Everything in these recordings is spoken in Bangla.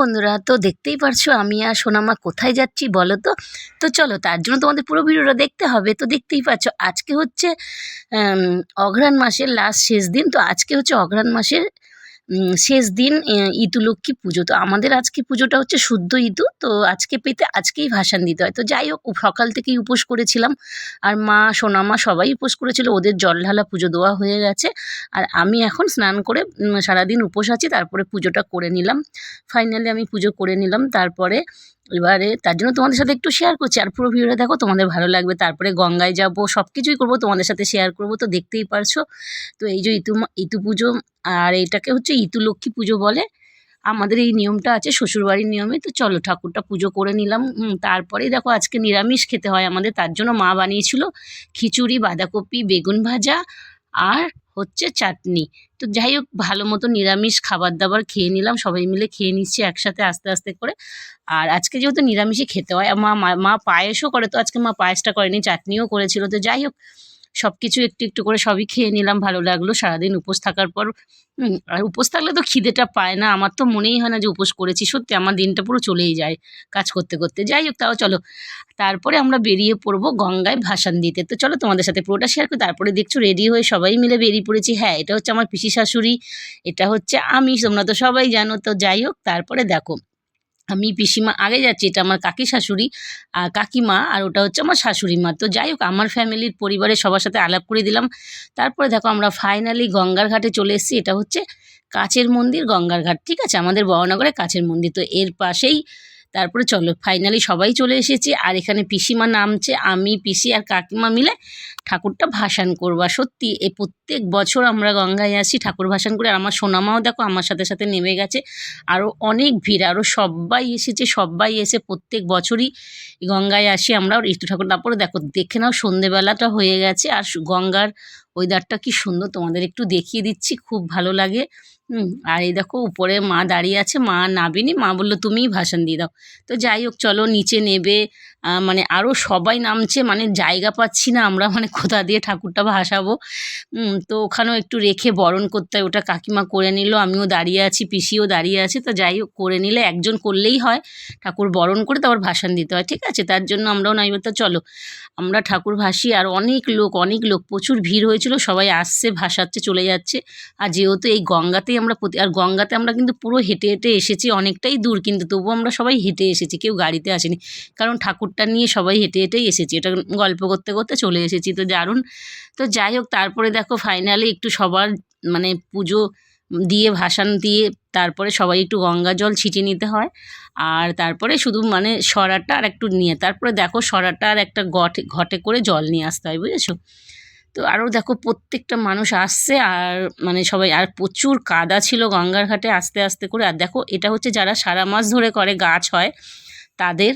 বন্ধুরা, তো দেখতেই পারছ আমি আর সোনামা কোথায় যাচ্ছি বলো তো? তো চলো, তার জন্য তোমাদের পুরো ভিডিওটা দেখতে হবে। তো দেখতেই পাচ্ছ আজকে হচ্ছে অঘ্রাণ মাসের লাস্ট শেষ দিন। তো আজকে হচ্ছে অঘ্রাণ মাসের শেষ দিন ইতুলক্ষ্মী পুজো। তো আমাদের আজকে পুজোটা হচ্ছে শুদ্ধ ইতু। তো আজকে পেতে আজকেই ভাসান দিতে হয়। তো যাই হোক সকাল থেকেই উপোস করেছিলাম। আর মা, সোনামা সবাই উপোস করেছিল। ওদের জল ঢালা পুজো দেওয়া হয়ে গেছে। আর আমি এখন স্নান করে সারাদিন উপোস আছি। তারপরে পুজোটা করে নিলাম। ফাইনালি আমি পুজো করে নিলাম। তারপরে এবারে তার জন্য তোমাদের সাথে একটু শেয়ার করছি। আর পুরো ভিডিওটা দেখো, তোমাদের ভালো লাগবে। তারপরে গঙ্গায় যাব সব কিছুই করব, তোমাদের সাথে শেয়ার করব। তো দেখতেই পারছ। তো এই যে ইতু ইতু পুজো, আর এটাকে হচ্ছে ইতু লক্ষ্মী পুজো বলে। আমাদের এই নিয়মটা আছে, শ্বশুরবাড়ির নিয়মে। তো চলো ঠাকুরটা পুজো করে নিলাম। তারপরেই দেখো আজকে নিরামিষ খেতে হয় আমাদের। তার জন্য মা বানিয়েছিল খিচুড়ি, বাঁধাকপি, বেগুন ভাজা আর হচ্ছে চাটনি। তো যাই হোক, ভালো মতো নিরামিষ খাবার দাবার খেয়ে নিলাম। সবাই মিলে খেয়ে নিচ্ছি একসাথে আস্তে আস্তে করে। আর আজকে যেহেতু নিরামিষই খেতে হয় মা- মা পায়েসও করে, তো আজকে মা পায়েসটা করেনি, চাটনিও করেছিল। তো যাই হোক সব কিছু একটু একটু করে সবই খেয়ে নিলাম, ভালো লাগল। সারাদিন উপোস থাকার পর আর উপোস থাকলে তো খিদেটা পায় না। আমার তো মনেই হয় না যে উপোস করেছি। সত্যি আমার দিনটা পুরো চলেই যায় কাজ করতে করতে। যাই হোক, তাও চলো। তারপরে আমরা বেরিয়ে পড়ব গঙ্গায় ভাসান দিতে। তো চলো তোমাদের সাথে পুরোটা শেয়ার করি। তারপরে দেখছ রেডি হয়ে সবাই মিলে বেরিয়ে পড়েছি। হ্যাঁ এটা হচ্ছে আমার পিসি শাশুড়ি, এটা হচ্ছে আমি। তোমরা তো সবাই জানো। তো যাই হোক, তারপরে দেখো। আমি পিসিমা আগে যাচ্ছি, এটা আমার কাকি শাশুড়ি আর কাকিমা আর ওটা হচ্ছে আমার শাশুড়ি মা। তো যাই হোক, আমার ফ্যামিলির পরিবারের সবার সাথে আলাপ করে দিলাম। তারপরে দেখো আমরা ফাইনালি গঙ্গার ঘাটে চলে এসেছি, এটা হচ্ছে কাছের মন্দির, গঙ্গার ঘাট, ঠিক আছে? আমাদের বহনগরে কাছের মন্দির। তো এর পাশেই তারপরে চলো ফাইনালি সবাই চলে এসেছি আর এখানে পিসিমা নামছে, আমি, পিসি আর কাকিমা মিলে ঠাকুরটা ভাসান করবা। সত্যি, এ প্রত্যেক বছর আমরা গঙ্গায় আসি, ঠাকুর ভাসান করে, আর আমার সোনামাও দেখো আমার সাথে সাথে নেমে গেছে। আরও অনেক ভিড় আরও সবাই এসেছে, সবাই এসে প্রত্যেক বছরই গঙ্গায় আসি আমরা। আর ঋতু ঠাকুর তারপরে দেখো, দেখে নাও সন্ধেবেলাটা হয়ে গেছে। আর গঙ্গার ওয়েদারটা কি সুন্দর, তোমাদের একটু দেখিয়ে দিচ্ছি, খুব ভালো লাগে। হুম, আর এই দেখো উপরে মা দাঁড়িয়ে আছে, মা নাবিনি, মা বলল, তুমিই ভাষণ দিয়ে দাও। তো যাই হোক, চলো নিচে নেবে মানে আরও সবাই নামছে মানে জায়গা পাচ্ছি না আমরা মানে কোথা দিয়ে ঠাকুরটা ভাসাবো। তো ওখানেও একটু রেখে বরণ করতে হয়, ওটা কাকিমা করে নিল, আমিও দাঁড়িয়ে আছি, পিসিও দাঁড়িয়ে আছে, তো যাই হোক, করে নিলে একজন করলেই হয়, ঠাকুর বরণ করে তারপর ভাসান দিতে হয়, ঠিক আছে? তার জন্য আমরাও নাই বলতে চলো, আমরা ঠাকুর ভাসি, আর অনেক লোক অনেক লোক, প্রচুর ভিড় হয়েছিল, সবাই আসছে, ভাসাচ্ছে, চলে যাচ্ছে, আর যেহেতু এই গঙ্গাতেই আমরা প্রতি- আর গঙ্গাতে আমরা কিন্তু পুরো হেঁটে হেঁটে এসেছি, অনেকটাই দূর, কিন্তু তবুও আমরা সবাই হেঁটে এসেছি, কেউ গাড়িতে আসেনি, কারণ ঠাকুরটা নিয়ে সবাই হেঁটে হেঁটেই এসেছি। এটা গল্প করতে করতে চলে এসেছি। তো দারুণ। তো যাই হোক, তারপরে দেখো ফাইনালি একটু সবার মানে পুজো দিয়ে, ভাসান দিয়ে তারপরে সবাই একটু গঙ্গা জল ছিটিয়ে নিতে হয়। আর তারপরে শুধু মানে সরাটা আর একটু নিয়ে, তারপরে দেখো সরাটা আর একটা ঘটে ঘটে করে জল নিয়ে আসতে হয়, বুঝেছ? তো আরও দেখো প্রত্যেকটা মানুষ আসছে আর মানে সবাই, আর প্রচুর কাদা ছিল গঙ্গার ঘাটে আস্তে আস্তে করে। আর দেখো এটা হচ্ছে যারা সারা মাস ধরে করে গাছ হয়, তাদের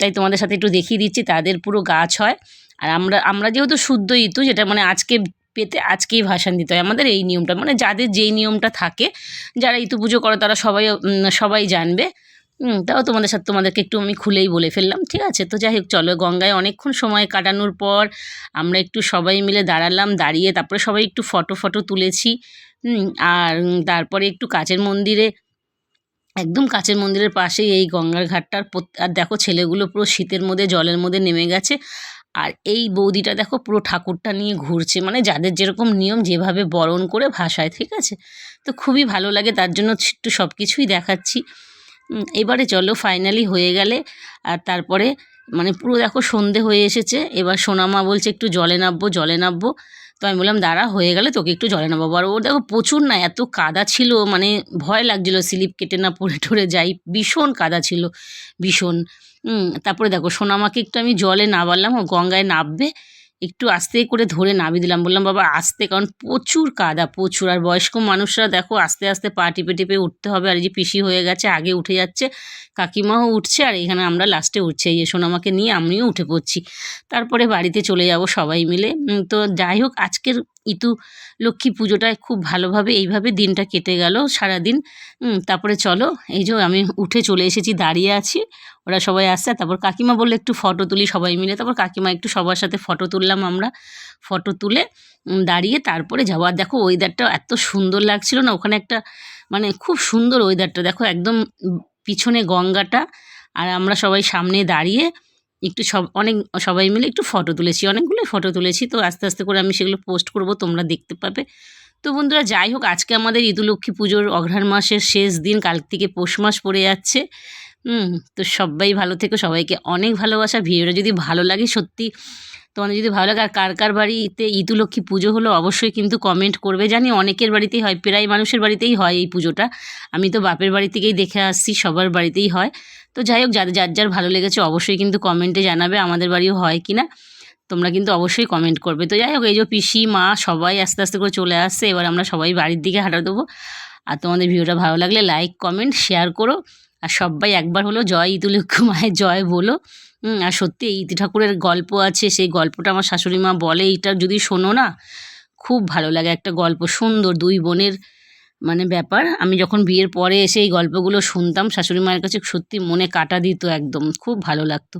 তাই তোমাদের সাথে একটু দেখিয়ে দিচ্ছি তাদের পুরো গাছ হয়। আর আমরা আমরা যেহেতু শুদ্ধ ইতু যেটা মানে আজকে পেতে আজকেই ভাসান দিতে হয় আমাদের এই নিয়মটা। মানে যাদের যেই নিয়মটা থাকে যারা ইতু পুজো করে তারা সবাই সবাই জানবে। হুম, তাও তোমাদের সাথে তোমাদেরকে একটু আমি খুলেই বলে ফেললাম ঠিক আছে? তো যাই হোক চলো গঙ্গায় অনেকক্ষণ সময় কাটানোর পর আমরা একটু সবাই মিলে দাঁড়ালাম দাঁড়িয়ে তারপরে সবাই একটু ফটো ফটো তুলেছি। হুম, আর তারপরে একটু কাচের মন্দিরে একদম কাছের মন্দিরের পাশেই এই গঙ্গার ঘাটটার আর দেখো ছেলেগুলো পুরো শীতের মধ্যে, জলের মধ্যে নেমে গেছে। আর এই বৌদিটা দেখো পুরো ঠাকুরটা নিয়ে ঘুরছে। মানে যাদের যেরকম নিয়ম, যেভাবে বরণ করে ভাসায় ঠিক আছে? তো খুবই ভালো লাগে, তার জন্য একটু সব কিছুই দেখাচ্ছি এবারে চলো ফাইনালি হয়ে গেলে। আর তারপরে মানে পুরো দেখো সন্ধে হয়ে এসেছে। এবার সোনামা বলছে একটু জলে নামবো জলে নামবো। তো আমি বললাম, দাঁড়া, হয়ে গেলে তোকে একটু জলে নামাবো। আর ওর দেখো প্রচুর না, এত কাদা ছিল মানে ভয় লাগছিল, স্লিপ কেটে না পড়ে টরে যাই, ভীষণ কাদা ছিল, ভীষণ। তারপরে দেখো, সোনামাকে একটু আমি জলে নামালাম, ও গঙ্গায় নামবে। একটু আস্তে করে ধরে নামিয়ে দিলাম। বললাম, বাবা, আস্তে, কারণ প্রচুর কাদা, প্রচুর। আর বয়স্ক মানুষরা দেখো, আস্তে আস্তে পা টিপে টিপে উঠতে হবে। আর এই যে পিসি হয়ে গেছে, আগে উঠে যাচ্ছে, কাকিমাও উঠছে, আর এখানে আমরা লাস্টে উঠছে। এই যে আমাকে নিয়ে, আমিও উঠে পড়ছি। তারপরে বাড়িতে চলে যাব সবাই মিলে। তো যাই হোক, আজকের ইতু লক্ষ্মী পুজোটায় খুব ভালোভাবে এইভাবে দিনটা কেটে গেল সারাদিন। তারপরে চলো, এই যে আমি উঠে চলে এসেছি, দাঁড়িয়ে আছি। ওরা সবাই আসছে, তারপর কাকিমা বললে একটু ফটো তুলি সবাই মিলে। তারপর কাকিমা একটু সবার সাথে ফটো তুললাম আমরা। ফটো তুলে দাঁড়িয়ে তারপরে আর দেখো ওয়েদারটা এত সুন্দর লাগছিল না, ওখানে একটা মানে খুব সুন্দর ওয়েদারটা দেখো একদম পিছনে গঙ্গাটা, আর আমরা সবাই সামনে দাঁড়িয়ে একটু সব, অনেক, সবাই মিলে একটু ফটো তুলেছি। অনেকগুলোই ফটো তুলেছি। তো আস্তে আস্তে করে আমি সেগুলো পোস্ট করব, তোমরা দেখতে পাবে। তো বন্ধুরা, যাই হোক, আজকে আমাদের ইদুলক্ষ্মী পুজোর অঘ্রাণ মাসের শেষ দিন, কাল থেকে পৌষ মাস পড়ে যাচ্ছে। হুম, তো সবাই ভালো থেকো, সবাইকে অনেক ভালোবাসা। ভিডিওটা যদি ভালো লাগে, সত্যি তোমাদের যদি ভালো লাগে, আর কার কার বাড়িতে ইদুলক্ষ্মী পুজো হলো, অবশ্যই কিন্তু কমেন্ট করবে। জানি অনেকের বাড়িতেই হয়, প্রায় মানুষের বাড়িতেই হয় এই পুজোটা। আমি তো বাপের বাড়ি থেকেই দেখে আসছি, সবার বাড়িতেই হয়। তো যাই হোক যাদের যার যার ভালো লেগেছে, অবশ্যই কিন্তু কমেন্টে জানাবে আমাদের বাড়িও হয় কি না তোমরা কিন্তু অবশ্যই কমেন্ট করবে। তো যাই হোক, এই যে পিসি, মা, সবাই আস্তে আস্তে করে চলে আসছে। এবার আমরা সবাই বাড়ির দিকে হাঁটা দেবো। আর তোমাদের ভিডিওটা ভালো লাগলে লাইক কমেন্ট শেয়ার করো। আর সবাই একবার হলো জয় ইতুলক্ষ্মী মায়ের জয় বলো। আর সত্যি ইতি ঠাকুরের গল্প আছে, সেই গল্পটা আমার শাশুড়ি মা বলে, এইটা যদি শোনো না, খুব ভালো লাগে একটা গল্প, সুন্দর, দুই বোনের মানে ব্যাপার। আমি যখন বিয়ের পরে এসে এই গল্পগুলো শুনতাম, শাশুড়ি মায়ের কাছে সত্যি মনে কাটা দিত একদম, খুব ভালো লাগতো।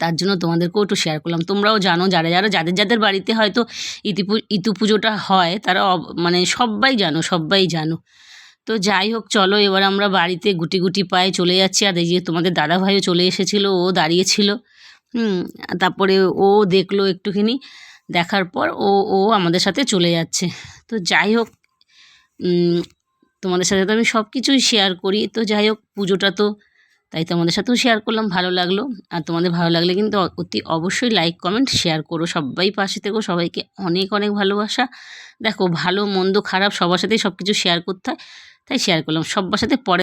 তার জন্য তোমাদেরকেও একটু শেয়ার করলাম। তোমরাও জানো, যারা যারা, যাদের যাদের বাড়িতে হয়তো ইতি ইতু পুজোটা হয়, তারা মানে সবাই জানো সবাই জানো। তো যাই হোক, চলো, এবার আমরা বাড়িতে গুটি গুটি পায়ে চলে যাচ্ছি। আর এই যে তোমাদের দাদা ভাইও চলে এসেছিল, ও দাঁড়িয়েছিল। হুম, তারপরে ও দেখল একটুখানি, দেখার পর ও ও আমাদের সাথে চলে যাচ্ছে। তো যাই হোক তোমাদের সাথে তো আমি সব কিছুই শেয়ার করি। তো যাই হোক, পুজোটা তো, তাই তোমাদের সাথেও শেয়ার করলাম, ভালো লাগল। আর তোমাদের ভালো লাগলে কিন্তু অতি অবশ্যই লাইক কমেন্ট শেয়ার করো। সবাই পাশে থেকো, সবাইকে অনেক অনেক ভালোবাসা। দেখো, ভালো, মন্দ, খারাপ, সবার সাথেই সব কিছু শেয়ার করতে হয়। তাই শেয়ার করলাম। সব্বার সাথে পরে